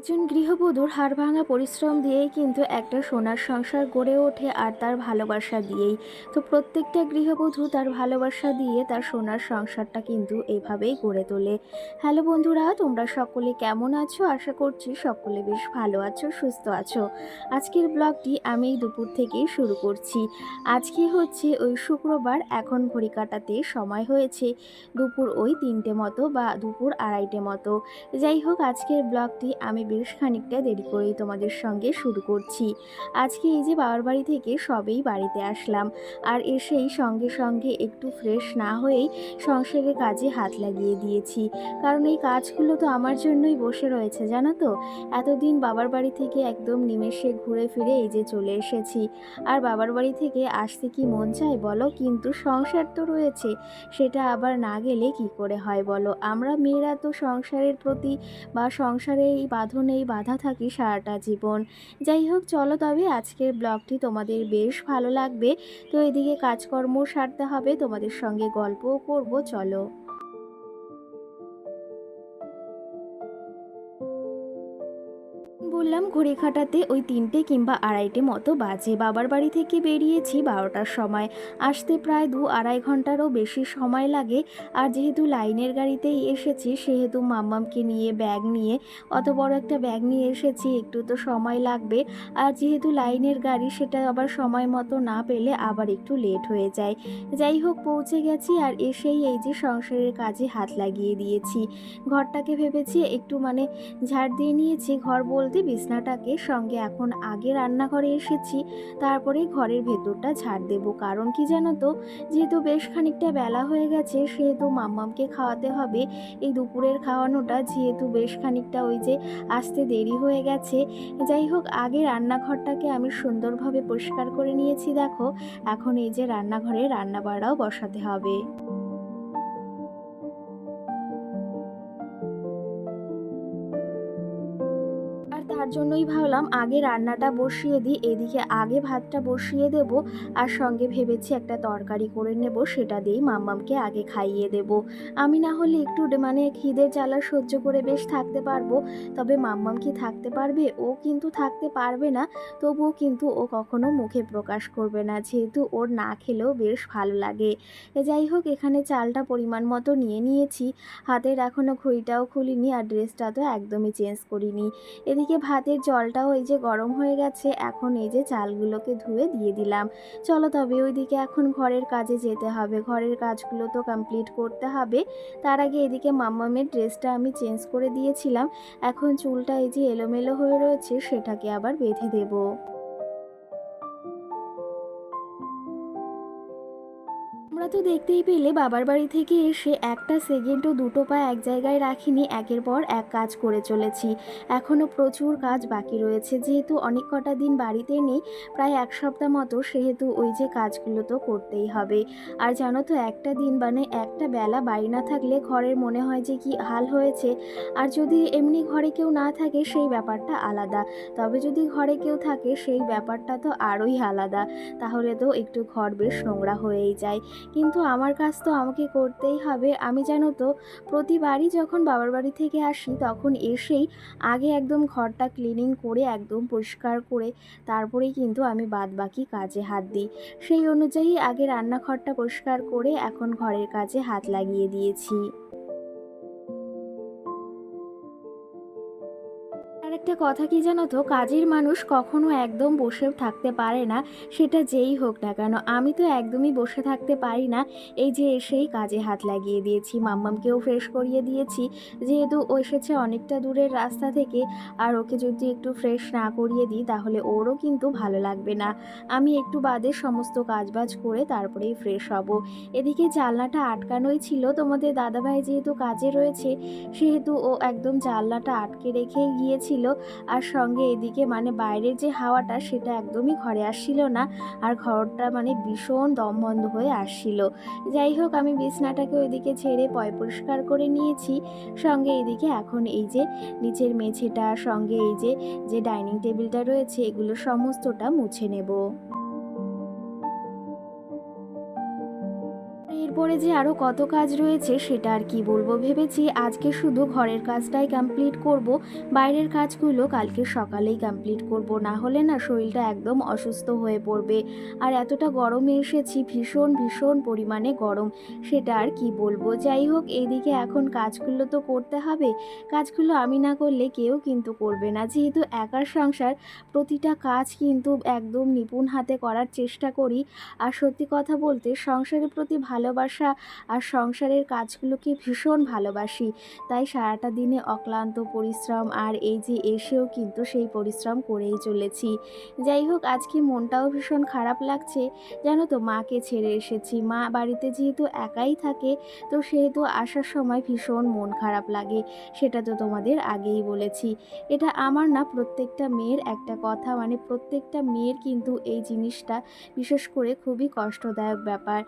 একজন গৃহবধূর হাড়ভাঙা পরিশ্রম দিয়েই কিন্তু একটা সোনার সংসার গড়ে ওঠে আর তার ভালোবাসা দিয়েই। তো প্রত্যেকটা গৃহবধূ তার ভালোবাসা দিয়ে তার সোনার সংসারটা কিন্তু এভাবেই গড়ে তোলে। হ্যালো বন্ধুরা, তোমরা সকলে কেমন আছো? আশা করছি সকলে বেশ ভালো আছো, সুস্থ আছো। আজকের ব্লগটি আমি দুপুর থেকেই শুরু করছি। আজকে হচ্ছে ওই শুক্রবার, এখন ঘড়ি কাটাতে সময় হয়েছে দুপুর ওই তিনটে মতো বা দুপুর আড়াইটে মতো। যাই হোক, আজকের ব্লগটি আমি বেশ খানিকটা দেরি করেই তোমাদের সঙ্গে শুরু করছি। আজকে এই যে বাবার বাড়ি থেকে সবেই বাড়িতে আসলাম। আর এসেই সঙ্গে সঙ্গে একটু ফ্রেশ না হয়েই সংসারের কাজে হাত লাগিয়ে দিয়েছি। কারণ এই কাজগুলো তো আমার জন্যই বসে রয়েছে, জানো তো? এতদিন বাবার বাড়ি থেকে একদম নিমেষে ঘুরে ফিরে এই যে চলে এসেছি। আর বাবার বাড়ি থেকে আসতে কি মন চায় বলো? কিন্তু সংসার তো রয়েছে, সেটা আবার না গেলে কি করে হয় বলো? আমরা মেয়েরা তো সংসারের প্রতি বা সংসারে এই বাঁধনেই বাধা থাকি সারাটা জীবন। যাই হোক, চলো তবে আজকের ব্লগটি তোমাদের বেশ ভালো লাগবে। তো এদিকে কাজকর্ম সারতে হবে, তোমাদের সঙ্গে গল্পও করব, চলো। বললাম, ঘড়ি খাটাতে ওই তিনটে কিংবা আড়াইটে মতো বাজে। বাবার বাড়ি থেকে বেরিয়েছি বারোটার সময়। আসতে প্রায় দু আড়াই ঘন্টারও বেশি সময় লাগে। আর যেহেতু লাইনের গাড়িতেই এসেছি, সেহেতু মাম্মামকে নিয়ে ব্যাগ নিয়ে, অত বড় একটা ব্যাগ নিয়ে এসেছি, একটু তো সময় লাগবে। আর যেহেতু লাইনের গাড়ি, সেটা আবার সময় মতো না পেলে আবার একটু লেট হয়ে যায়। যাই হোক, পৌঁছে গেছি আর এসেই এই যে সংসারের কাজে হাত লাগিয়ে দিয়েছি। ঘরটাকে ভেবেছি একটু মানে ঝাড় দিয়ে নিয়েছি। ঘর বলতে বিছনাটাকে সঙ্গে এখন আগে রান্নাঘরে এসেছি তারপরে ঘরের ভেতরটা ঝাড় দেব। কারণ কি জানো তো, যেহেতু বেশ খানিকটা বেলা হয়ে গেছে, সেহেতু মাম্মামকে খাওয়াতে হবে। এই দুপুরের খাওয়ানোটা যেহেতু বেশ খানিকটা ওই যে আসতে দেরি হয়ে গেছে। যাই হোক, আগে রান্নাঘরটাকে আমি সুন্দরভাবে পরিষ্কার করে নিয়েছি, দেখো। এখন এই যে রান্নাঘরে রান্না বসাতে হবে। জন্যই ভাবলাম আগে রান্নাটা বসিয়ে দিই, এদিকে আগে ভাতটা বসিয়ে দেব আর সঙ্গে ভেবেছি একটা তরকারি করে নেব, সেটা দিয়েই মাম্মামকে আগে খাইয়ে দেব। আমি না হলে একটু মানে খিদের জ্বালা সহ্য করে বেশ থাকতে পারব, তবে মাম্মাম কি থাকতে পারবে? ও কিন্তু থাকতে পারবে না, তবুও কিন্তু ও কখনো মুখে প্রকাশ করবে না, যেহেতু ওর না খেলেও বেশ ভালো লাগে। যাই হোক, এখানে চালটা পরিমাণ মতো নিয়ে নিয়েছি, হাতের এখনও ঘড়িটাও খুলিনি আর ড্রেসটা তো একদমই চেঞ্জ করিনি। এদিকে ভাতের জলটাও ওই যে গরম হয়ে গেছে, এখন এই যে চালগুলোকে ধুয়ে দিয়ে দিলাম। চলো তবে ওইদিকে এখন ঘরের কাজে যেতে হবে। ঘরের কাজগুলো তো কমপ্লিট করতে হবে। তার আগে এদিকে মাম্মামের ড্রেসটা আমি চেঞ্জ করে দিয়েছিলাম। এখন চুলটা এই যে এলোমেলো হয়ে রয়েছে, সেটাকে আবার বেঁধে দেবো। তো দেখতেই পেলে বাবার বাড়ি থেকে এসে একটা সেকেন্ডও দুটো পা এক জায়গায় রাখিনি, একের পর এক কাজ করে চলেছি। এখনও প্রচুর কাজ বাকি রয়েছে, যেহেতু অনেক কটা দিন বাড়িতে নেই, প্রায় এক সপ্তাহ মতো সেহেতু ওই যে কাজগুলো তো করতেই হবে। আর জানো তো, একটা দিন মানে একটা বেলা বাড়ি না থাকলে ঘরের মনে হয় যে কি হাল হয়েছে। আর যদি এমনি ঘরে কেউ না থাকে, সেই ব্যাপারটা আলাদা। তবে যদি ঘরে কেউ থাকে, সেই ব্যাপারটা তো আরোই আলাদা। তাহলে তো একটু ঘর বেশ নোংরা হয়েই যায়। কিন্তু আমার কাজ তো আমাকে করতেই হবে। আমি জানো তো, প্রতিবারই যখন বাবার বাড়ি থেকে আসি, তখন এসেই আগে একদম ঘরটা ক্লিনিং করে, একদম পরিষ্কার করে, তারপরেই কিন্তু আমি বাদ বাকি কাজে হাত দিই। সেই অনুযায়ী আগে রান্নাঘরটা পরিষ্কার করে, এখন ঘরের কাজে হাত লাগিয়ে দিয়েছি। একটা কথা কি জানো তো? কাজের মানুষ কখনো একদম বসে থাকতে পারে না, সেটা যেই হোক না কেন। আমি তো একদমই বসে থাকতে পারি না। এই যে এসেই কাজে হাত লাগিয়ে দিয়েছি, মাম্মামকেও ফ্রেশ করিয়ে দিয়েছি। যেহেতু ও এসেছে অনেকটা দূরের রাস্তা থেকে, আর ওকে যদি একটু ফ্রেশ না করিয়ে দিই, তাহলে ওরও কিন্তু ভালো লাগবে না। আমি একটু বাদে সমস্ত কাজবাজ করে তারপরেই ফ্রেশ হব। এদিকে জানলাটা আটকানোই ছিল। তোমাদের দাদাভাই যেহেতু কাজে রয়েছে, সেহেতু ও একদম জানলাটা আটকে রেখে গিয়েছিল। আর সঙ্গে এদিকে মানে বাইরের যে হাওয়াটা সেটা একদমই ঘরে আসছিল না। আর ঘরটা মানে ভীষণ দম বন্ধ হয়ে আসছিল। যাই হোক, আমি বিছনাটাকে ওইদিকে ছেড়ে পয় পরিষ্কার করে নিয়েছি। সঙ্গে এদিকে এখন এই যে নিচের মেঝেটা, সঙ্গে এই যে যে ডাইনিং টেবিলটা রয়েছে, এগুলো সমস্তটা মুছে নেব। এরপরে যে আরও কত কাজ রয়েছে সেটা আর কি বলব? ভেবেছি আজকে শুধু ঘরের কাজটাই কমপ্লিট করব, বাইরের কাজগুলো কালকে সকালেই কমপ্লিট করব, না হলে না শরীরটা একদম অসুস্থ হয়ে পড়বে। আর এতটা গরমে এসেছি, ভীষণ ভীষণ পরিমাণে গরম, সেটা আর কি বলব? যাই হোক এইদিকে এখন কাজগুলো তো করতে হবে, কাজগুলো আমি না করলে কেউ কিন্তু করবে না। যেহেতু একার সংসার, প্রতিটা কাজ কিন্তু একদম নিপুণ হাতে করার চেষ্টা করি। আর সত্যি কথা বলতে, সংসারের প্রতি ভালোবাসা আর সংসারের কাজগুলোকে ভীষণ ভালোবাসি। তাই সারাটা দিনে অক্লান্ত পরিশ্রম আর এই যে এসেও কিন্তু সেই পরিশ্রম করেই চলেছি। যাই হোক, আজকে মনটাও ভীষণ খারাপ লাগছে। জানো তো, মাকে ছেড়ে এসেছি। মা বাড়িতে যেহেতু একাই থাকে, তো সেহেতু আসার সময় ভীষণ মন খারাপ লাগে। সেটা তো তোমাদের আগেই বলেছি। এটা আমার না প্রত্যেকটা মেয়ের একটা কথা। মানে প্রত্যেকটা মেয়ের কিন্তু এই জিনিসটা বিশেষ করে খুবই কষ্টদায়ক ব্যাপার।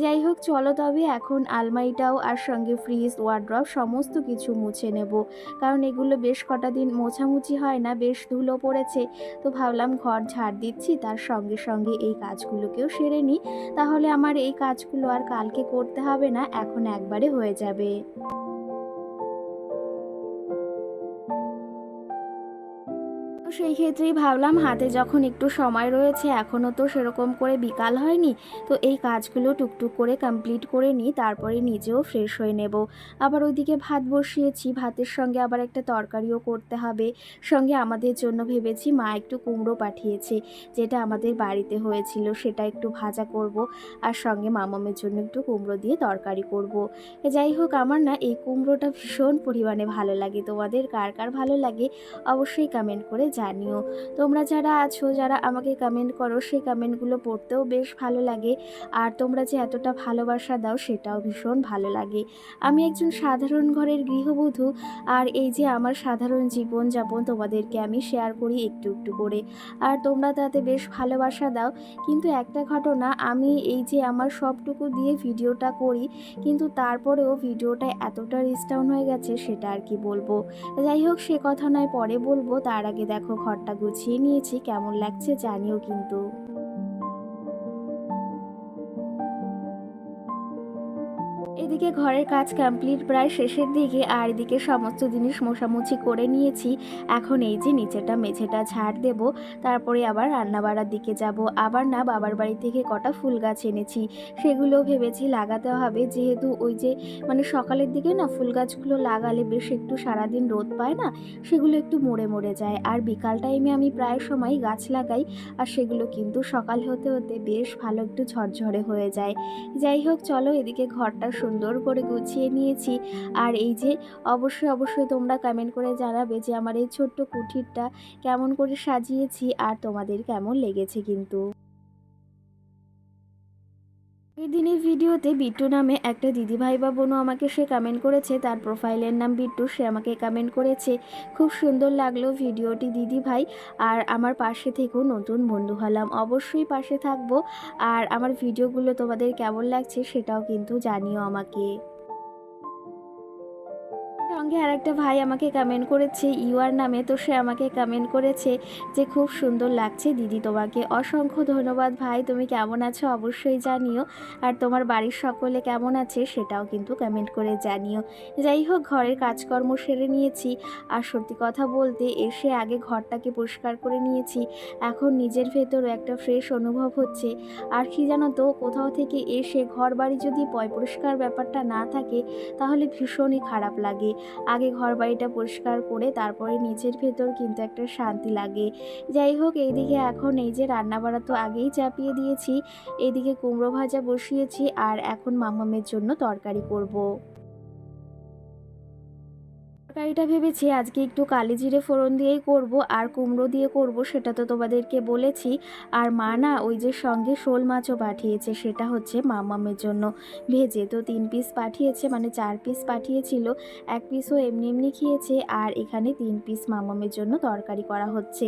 যাই হোক, চলো তবে এখন আলমারিটাও আর সঙ্গে ফ্রিজ, ওয়ার্ড্রপ সমস্ত কিছু মুছে নেব। কারণ এগুলো বেশ কটা দিন মোছামুছি হয় না, বেশ ধুলো পড়েছে। তো ভাবলাম ঘর ঝাড় দিচ্ছি, তার সঙ্গে সঙ্গে এই কাজগুলোকেও সেরে নিই। তাহলে আমার এই কাজগুলো আর কালকে করতে হবে না, এখন একবারে হয়ে যাবে। সেই ক্ষেত্রেই ভাবলাম, হাতে যখন একটু সময় রয়েছে এখনও তো সেরকম করে বিকাল হয়নি, তো এই কাজগুলো টুকটুক করে কমপ্লিট করে নিই, তারপরে নিজেও ফ্রেশ হয়ে নেব। আবার ওইদিকে ভাত বসিয়েছি, ভাতের সঙ্গে আবার একটা তরকারিও করতে হবে। সঙ্গে আমাদের জন্য ভেবেছি মা একটু কুমড়ো পাঠিয়েছে, যেটা আমাদের বাড়িতে হয়েছিল, সেটা একটু ভাজা করব, আর সঙ্গে মামামের জন্য একটু কুমড়ো দিয়ে তরকারি করব। যাই হোক, আমার না এই কুমড়োটা ভীষণ পরিমাণে ভালো লাগে। তোমাদের কার কার ভালো লাগে, অবশ্যই কমেন্ট করে জানিও। তোমরা যারা আছো, যারা আমাকে কমেন্ট করো, সেই কমেন্টগুলো পড়তেও বেশ ভালো লাগে। আর তোমরা যে এতটা ভালোবাসা দাও, সেটাও ভীষণ ভালো লাগে। আমি একজন সাধারণ ঘরের গৃহবধূ, আর এই যে আমার সাধারণ জীবনযাপন তোমাদেরকে আমি শেয়ার করি একটু একটু করে। আর তোমরা তাতে বেশ ভালোবাসা দাও। কিন্তু একটা ঘটনা, আমি এই যে আমার সবটুকু দিয়ে ভিডিওটা করি, কিন্তু তারপরেও ভিডিওটা এতটা রিস্টাউন হয়ে গেছে, সেটা আর কি বলব। যাই হোক, সে কথা নয়, পরে বলব। তার আগে দেখো ঘরটা গুছিয়ে নিয়েছি কেমন লাগছে জানিও কিন্তু। এদিকে ঘরের কাজ কমপ্লিট প্রায় শেষের দিকে, আর এদিকে সমস্ত জিনিস মোছামুছি করে নিয়েছি। এখন এই যে নিচেটা মেঝেটা ঝাড় দেব, তারপরে আবার রান্না বাড়ার দিকে যাব। আবার না, বাবার বাড়ি থেকে কটা ফুল গাছ এনেছি। সেগুলো ভেবেছি লাগাতে হবে। যেহেতু ওই যে মানে সকালের দিকে না ফুল গাছগুলো লাগালে বেশ একটু সারাদিন রোদ পায় না, সেগুলো একটু মরে মরে যায়। আর বিকাল টাইমে আমি প্রায় সময় গাছ লাগাই, আর সেগুলো কিন্তু সকাল হতে হতে বেশ ভালো একটু ঝরঝরে হয়ে যায়। যাই হোক, চলো এদিকে ঘরটা সুন্দর করে গুছিয়ে নিয়েছি। আর এই যে অবশ্যই অবশ্যই তোমরা কমেন্ট করে জানাবে যে আমার এই ছোট্ট কুঠিরটা কেমন করে সাজিয়েছি আর তোমাদের কেমন লেগেছে কিন্তু। এই দিনের ভিডিওতে বিট্টু নামে একটা দিদিভাই বা বোনও আমাকে সে কমেন্ট করেছে। তার প্রোফাইলের নাম বিট্টু, সে আমাকে কমেন্ট করেছে। খুব সুন্দর লাগল ভিডিওটি দিদিভাই। আর আমার পাশে থেকেও নতুন বন্ধু হলাম। অবশ্যই পাশে থাকব। আর আমার ভিডিওগুলো তোমাদের কেমন লাগছে সেটাও কিন্তু জানিও আমাকে। সঙ্গে আরেকটা ভাই আমাকে কমেন্ট করেছে ইউআর নামে। তো সে আমাকে কমেন্ট করেছে যে, খুব সুন্দর লাগছে দিদি তোমাকে। অসংখ্য ধন্যবাদ ভাই, তুমি কেমন আছো অবশ্যই জানিও। আর তোমার বাড়ির সকলে কেমন আছে সেটাও কিন্তু কমেন্ট করে জানিও। যাই হোক, ঘরের কাজকর্ম সেরে নিয়েছি। আর সত্যি কথা বলতে, এসে আগে ঘরটাকে পরিষ্কার করে নিয়েছি। এখন নিজের ভেতরও একটা ফ্রেশ অনুভব হচ্ছে। আর কি জানো তো, কোথাও থেকে এসে ঘর বাড়ি যদি পয় পরিষ্কার ব্যাপারটা না থাকে, তাহলে ভীষণই খারাপ লাগে। আগে ঘর বাড়িটা পরিষ্কার করে তারপরে নিজের ভেতর কিন্তু একটা শান্তি লাগে যাই হোক, এইদিকে এখন এই যে রান্না বাড়া তো আগেই চাপিয়ে দিয়েছি, এইদিকে কুমড়ো ভাজা বসিয়েছি আর এখন মামামের জন্য তরকারি করব। তরকারিটা ভেবেছি আজকে একটু কালি জিরে ফোড়ন দিয়েই করব আর কুমড়ো দিয়ে করব, সেটা তো তোমাদেরকে বলেছি। আর মা না ওই যে সঙ্গে শোল মাছও পাঠিয়েছে, সেটা হচ্ছে মামামের জন্য ভেজে। তো তিন পিস পাঠিয়েছে মানে চার পিস পাঠিয়েছিল, এক পিসও এমনি এমনি খেয়েছে আর এখানে তিন পিস মামামের জন্য তরকারি করা হচ্ছে।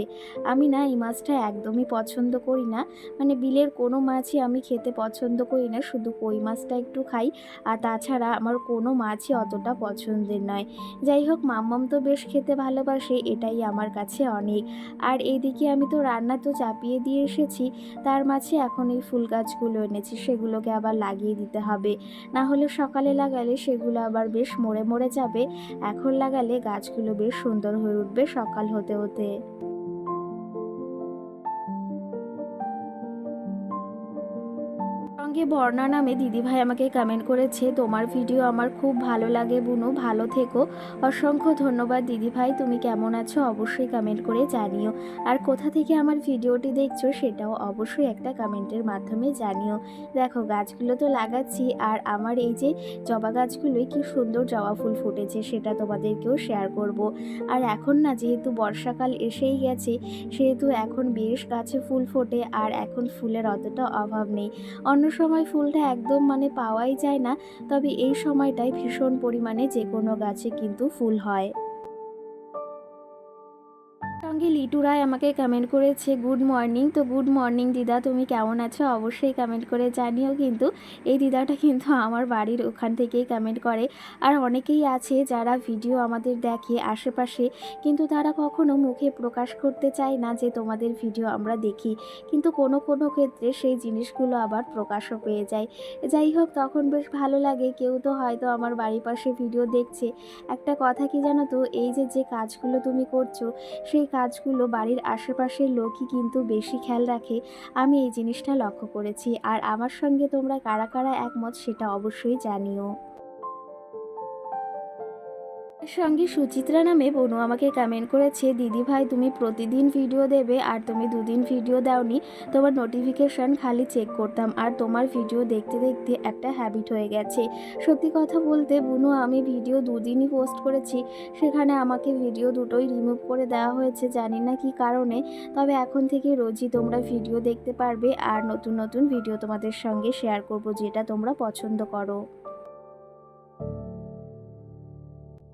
আমি না এই মাছটা একদমই পছন্দ করি না মানে বিলের কোনো মাছই আমি খেতে পছন্দ করি না, শুধু কই মাছটা একটু খাই। আর তাছাড়া আমার কোনো মাছই অতটা পছন্দের নয়। যাই হোক হোক মাম্মাম তো বেশ খেতে ভালোবাসে, এটাই আমার কাছে অনেক। আর এদিকে আমি তো রান্না তো চাপিয়ে দিয়ে এসেছি, তার মাঝে এখন এই ফুল গাছগুলো এনেছি, সেগুলোকে আবার লাগিয়ে দিতে হবে। না হলে সকালে লাগালে সেগুলো আবার বেশ মরে মরে যাবে, এখন লাগালে গাছগুলো বেশ সুন্দর হয়ে উঠবে সকাল হতে হতে। সঙ্গে বর্ণা নামে দিদিভাই আমাকে কমেন্ট করেছে, তোমার ভিডিও আমার খুব ভালো লাগে বুনু, ভালো থেকো। অসংখ্য ধন্যবাদ দিদিভাই তুমি কেমন আছো অবশ্যই কমেন্ট করে জানিও। আর কোথা থেকে আমার ভিডিওটি দেখছ সেটাও অবশ্যই একটা কমেন্টের মাধ্যমে জানিও। দেখো, গাছগুলো তো লাগাচ্ছি, আর আমার এই যে জবা গাছগুলোই কি সুন্দর জবা ফুল ফুটেছে সেটা তোমাদেরকেও শেয়ার করব। আর এখন না, যেহেতু বর্ষাকাল এসেই গেছে, সেহেতু এখন বেশ গাছে ফুল ফোটে, আর এখন ফুলের অতটা অভাব নেই। অন্য সময় ফুলটা একদম মানে পাওয়াই যায় না। তবে এই সময়টায় ভীষণ পরিমাণে যে কোনো গাছে কিন্তু ফুল হয়। সঙ্গে লিটু রায় আমাকে কমেন্ট করেছে গুড মর্নিং তো গুড মর্নিং দিদা, তুমি কেমন আছো? অবশ্যই কমেন্ট করে জানিও কিন্তু। এই দিদাটা কিন্তু আমার বাড়ির ওখান থেকেই কমেন্ট করে। আর অনেকেই আছে যারা ভিডিও আমাদের দেখে আশেপাশে, কিন্তু তারা কখনো মুখে প্রকাশ করতে চায় না যে তোমাদের ভিডিও আমরা দেখি। কিন্তু কোনো কোনো ক্ষেত্রে সেই জিনিসগুলো আবার প্রকাশও পেয়ে যায়। যাই হোক, তখন বেশ ভালো লাগে। কেউ তো হয়তো আমার বাড়ির পাশে ভিডিও দেখছে। একটা কথা কি জানো তো? এই যে যে কাজগুলো তুমি করছ, সেই কাজগুলো বাড়ির আশেপাশের লোকই কিন্তু বেশি খেয়াল রাখে, আমি এই জিনিসটা লক্ষ্য করেছি। আর আমার সঙ্গে তোমরা কারা কারা একমত সেটা অবশ্যই জানিও। সঙ্গে সুচিত্রা নামে বনু আমাকে কমেন্ট করেছে, দিদি ভাই, তুমি প্রতিদিন ভিডিও দেবে আর তুমি দুদিন ভিডিও দাওনি। তোমার নোটিফিকেশান খালি চেক করতাম আর তোমার ভিডিও দেখতে দেখতে একটা হ্যাবিট হয়ে গেছে। সত্যি কথা বলতে বনু, আমি ভিডিও দুদিনই পোস্ট করেছি। সেখানে আমাকে ভিডিও দুটোই রিমুভ করে দেওয়া হয়েছে, জানি না কি কারণে। তবে এখন থেকে রোজই তোমরা ভিডিও দেখতে পারবে আর নতুন নতুন ভিডিও তোমাদের সঙ্গে শেয়ার করব যেটা তোমরা পছন্দ করো।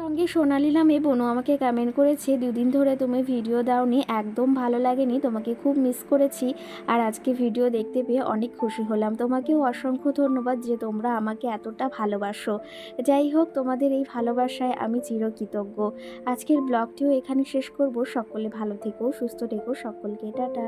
সঙ্গে সোনালি নামে বনু আমাকে কমেন্ট করেছে, দুদিন ধরে তুমি ভিডিও দাওনি, একদম ভালো লাগেনি, তোমাকে খুব মিস করেছি। আর আজকে ভিডিও দেখতে পেয়ে অনেক খুশি হলাম। তোমাকেও অসংখ্য ধন্যবাদ যে তোমরা আমাকে এতটা ভালোবাসো। যাই হোক, তোমাদের এই ভালোবাসায় আমি চিরকৃতজ্ঞ। আজকের ব্লগটিও এখানে শেষ করব। সকলে ভালো থেকো, সুস্থ থেকো সকলকে। টাটা।